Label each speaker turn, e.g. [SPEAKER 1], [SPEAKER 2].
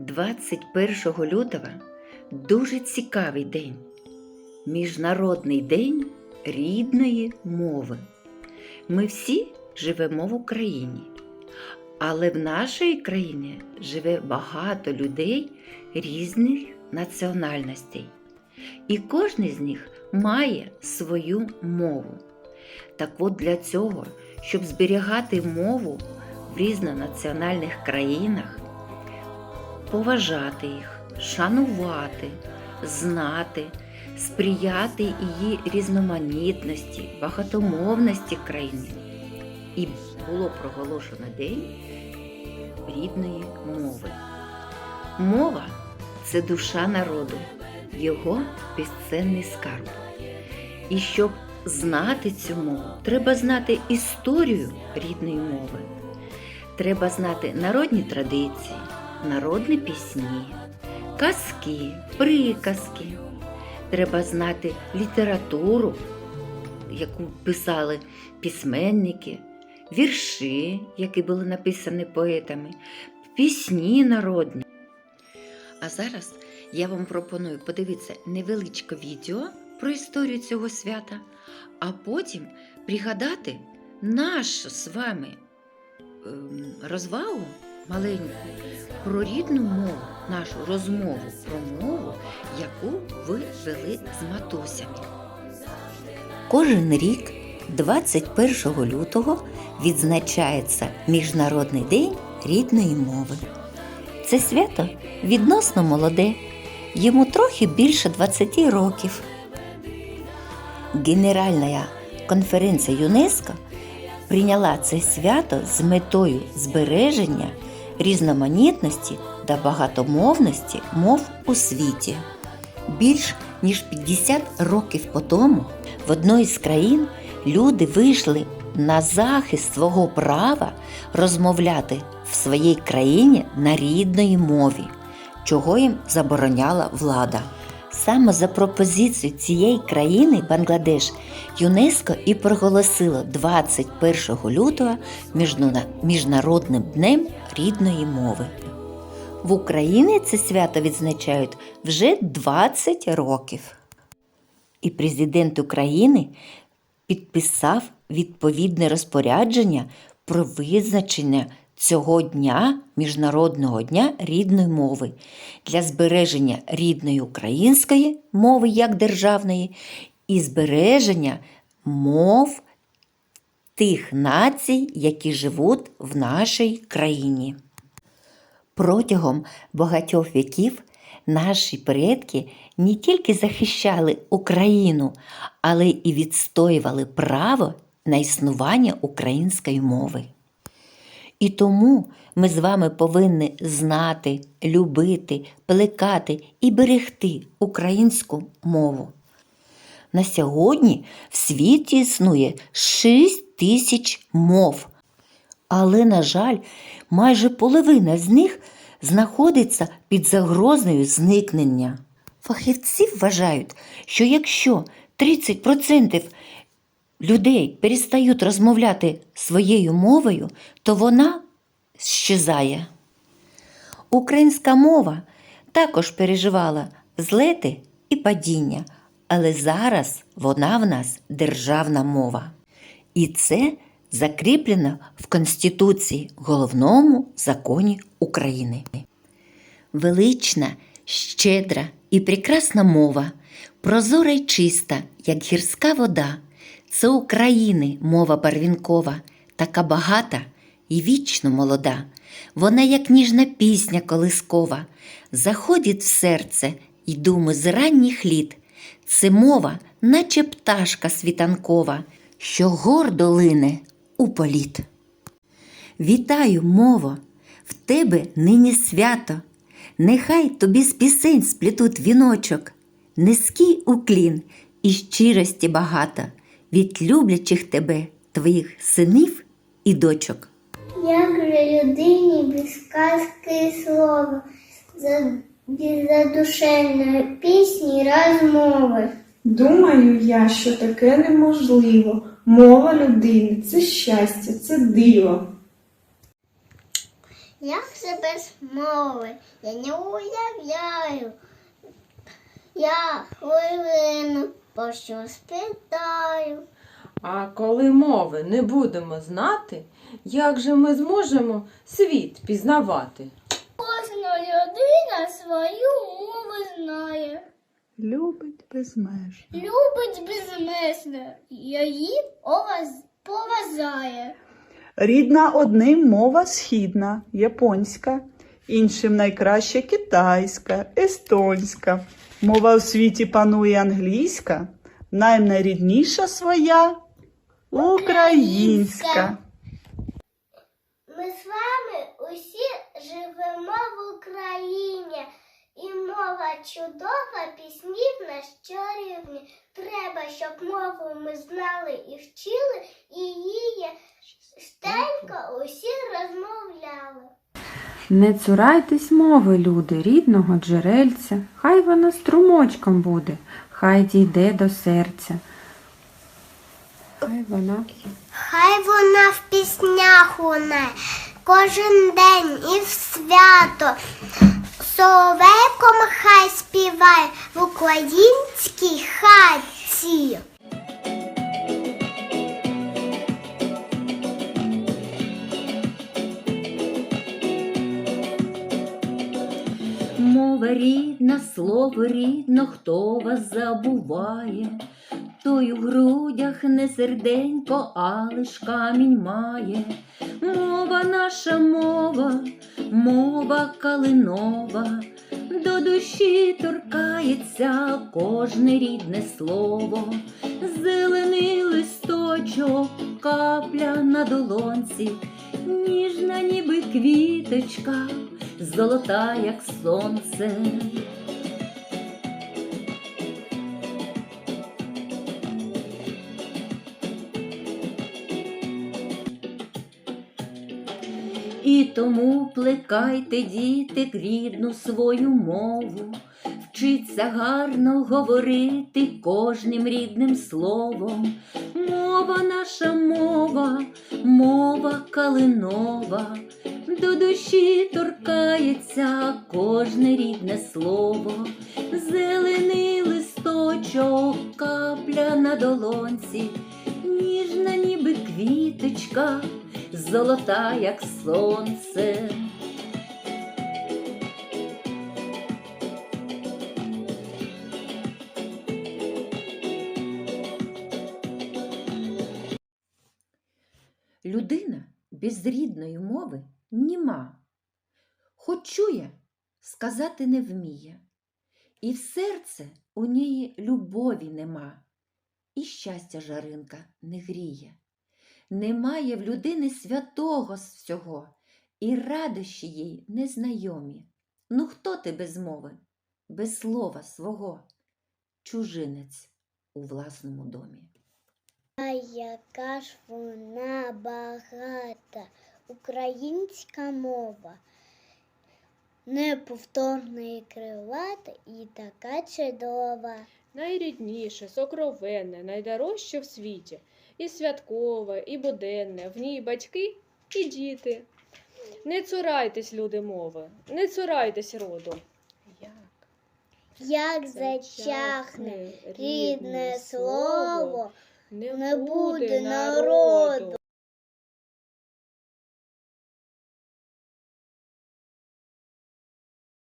[SPEAKER 1] 21 лютого дуже цікавий день. Міжнародний день рідної мови. Ми всі живемо в Україні, але в нашій країні живе багато людей різних національностей. І кожен з них має свою мову. Так от для цього, щоб зберігати мову в різнонаціональних країнах, поважати їх, шанувати, знати, сприяти її різноманітності, багатомовності країни. І було проголошено День рідної мови. Мова це душа народу, його безцінний скарб. І щоб знати цю мову, треба знати історію рідної мови. Треба знати народні традиції, народні пісні, казки, приказки. Треба знати літературу, яку писали письменники, вірші, які були написані поетами, пісні народні. А зараз я вам пропоную подивитися невеличке відео про історію цього свята, а потім пригадати нашу з вами ем, розвагу маленьку про рідну мову, нашу розмову про мову, яку ви вели з матусями. Кожен рік, 21 лютого, відзначається Міжнародний день рідної мови. Це свято відносно молоде, йому трохи більше 20 років. Генеральна конференція ЮНЕСКО прийняла це свято з метою збереження різноманітності та багатомовності мов у світі. Більш ніж 50 років по тому в одній з країн люди вийшли на захист свого права розмовляти в своїй країні на рідної мові, чого їм забороняла влада. Саме за пропозицією цієї країни Бангладеш ЮНЕСКО і проголосило 21 лютого Міжнародним днем рідної мови. В Україні це свято відзначають вже 20 років. І президент України підписав відповідне розпорядження про визначення цього дня, Міжнародного дня рідної мови для збереження рідної української мови як державної і збереження мов тих націй, які живуть в нашій країні. Протягом багатьох віків наші предки не тільки захищали Україну, але і відстоювали право на існування української мови. І тому ми з вами повинні знати, любити, плекати і берегти українську мову. На сьогодні в світі існує 6 тисяч мов. Але, на жаль, майже половина з них знаходиться під загрозою зникнення. Фахівці вважають, що якщо 30% людей перестають розмовляти своєю мовою, то вона щезає. Українська мова також переживала злети і падіння, але зараз вона в нас державна мова. І це закріплено в Конституції, головному законі України. Велична, щедра і прекрасна мова, прозора й чиста, як гірська вода. Це України мова барвінкова, така багата і вічно молода. Вона, як ніжна пісня колискова, заходить в серце і думи з ранніх літ. Це мова, наче пташка світанкова, що гордо лине у політ. Вітаю, мово, в тебе нині свято. Нехай тобі з пісень сплетуть віночок, низький уклін і щирості багато від люблячих тебе, твоїх синів і дочок.
[SPEAKER 2] Як же людині без казки і слова, за, без задушевної пісні й розмови.
[SPEAKER 3] Думаю я, що таке неможливо. Мова людини це щастя, це диво.
[SPEAKER 2] Як це без мови? Я не уявляю. Я хвилину про що спитаю.
[SPEAKER 4] А коли мови не будемо знати, як же ми зможемо світ пізнавати?
[SPEAKER 2] Кожна людина свою мову знає.
[SPEAKER 5] Любить безмежно.
[SPEAKER 2] Любить безмежно, її оваз- поважає.
[SPEAKER 5] Рідна одним мова східна, японська, іншим найкраще китайська, естонська. Мова у світі панує англійська, найнарідніша своя українська.
[SPEAKER 2] Ми з вами усі живемо в Україні. І мова чудова, пісні в нас. Треба, щоб мову ми знали і вчили, і її стенько усі розмовляли.
[SPEAKER 6] Не цурайтесь мови, люди, рідного джерельця, хай вона струмочком буде, хай дійде до серця. Хай вона
[SPEAKER 2] Хай вона в піснях лунає кожен день і в свято. Соловейком хай співає в українській хаті.
[SPEAKER 1] Мова рідна, слово рідно, хто вас забуває, той у грудях не серденько, а лиш камінь має. Мова наша мова, мова калинова, до душі торкається кожне рідне слово, зелений листочок, капля на долонці, ніжна, ніби квіточка, золота, як сонце. І тому плекайте, діти, рідну свою мову, вчиться гарно говорити кожним рідним словом. Мова наша мова, мова калинова, до душі торкається кожне рідне слово, зелений листочок, капля на долонці, ніжна, ніби квіточка, золота, як сонце. Людина без рідної мови німа, хоч чує, сказати не вміє, і в серце у неї любові нема, і щастя жаринка не гріє. Немає в людини святого з всього, і радощі їй незнайомі. Ну хто ти без мови, без слова свого, чужинець у власному домі?
[SPEAKER 2] А яка ж вона багата, українська мова, неповторна і крилата, і така чудова.
[SPEAKER 7] Найрідніше, сокровенне, найдорожче в світі. І святкове, і буденне, в ній батьки і діти. Не цурайтесь, люди мови, не цурайтесь роду. Як
[SPEAKER 2] Як зачахне рідне слово, не буде народу.